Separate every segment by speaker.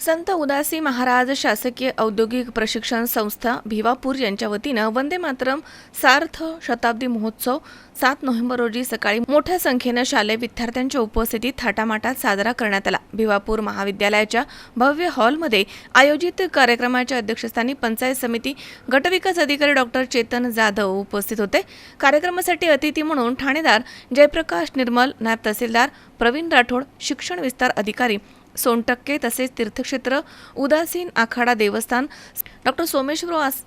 Speaker 1: संत उदासी महाराज शासकीय औद्योगिक प्रशिक्षण संस्था भिवापूर यांच्या वतीनं वंदे मातरम सार्थ शताब्दी महोत्सव सात नोव्हेंबर रोजी सकाळी मोठ्या संख्येनं शालेय विद्यार्थ्यांच्या उपस्थितीत थाटामाटात साजरा करण्यात आला. भिवापूर महाविद्यालयाच्या भव्य हॉलमध्ये आयोजित कार्यक्रमाच्या अध्यक्षस्थानी पंचायत समिती गटविकास अधिकारी डॉक्टर चेतन जाधव उपस्थित होते. कार्यक्रमासाठी अतिथी म्हणून ठाणेदार जयप्रकाश निर्मल नायब तहसीलदार प्रवीण राठोड शिक्षण विस्तार अधिकारी सोनटक्के तसेच तीर्थक्षेत्र उदासीन आखाडा देवस्थान डॉक्टर सोमेश्वर वास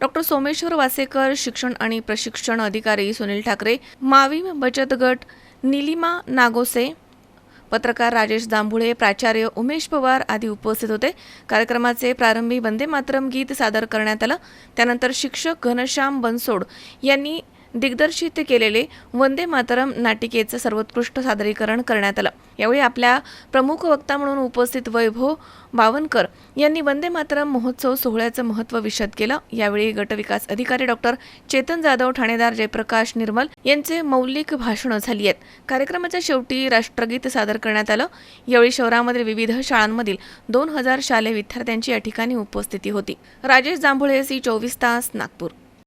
Speaker 1: डॉक्टर सोमेश्वर वासेकर शिक्षण आणि प्रशिक्षण अधिकारी सुनील ठाकरे माविम बचत गट निलिमा नागोसे पत्रकार राजेश जांभुळे प्राचार्य उमेश पवार आदी उपस्थित होते. कार्यक्रमाचे प्रारंभी वंदे मातरम गीत सादर करण्यात आलं. त्यानंतर शिक्षक घनश्याम बनसोड यांनी दिग्दर्शित केलेले वंदे मातरम नाटिकेचं सर्वोत्कृष्ट सादरीकरण करण्यात आलं. यावेळी आपल्या प्रमुख वक्ता म्हणून उपस्थित वैभव बावनकर यांनी वंदे मातरम महोत्सव सोहळ्याचं महत्त्व विशद केलं. यावेळी गटविकास अधिकारी डॉक्टर चेतन जाधव ठाणेदार जयप्रकाश निर्मल यांचे मौलिक भाषणं झाली आहेत. कार्यक्रमाच्या शेवटी राष्ट्रगीत सादर करण्यात आलं. यावेळी शहरामधील विविध शाळांमधील दोन हजार शालेय विद्यार्थ्यांची या ठिकाणी उपस्थिती होती. राजेश जांभुळे सी चोवीस तास नागपूर.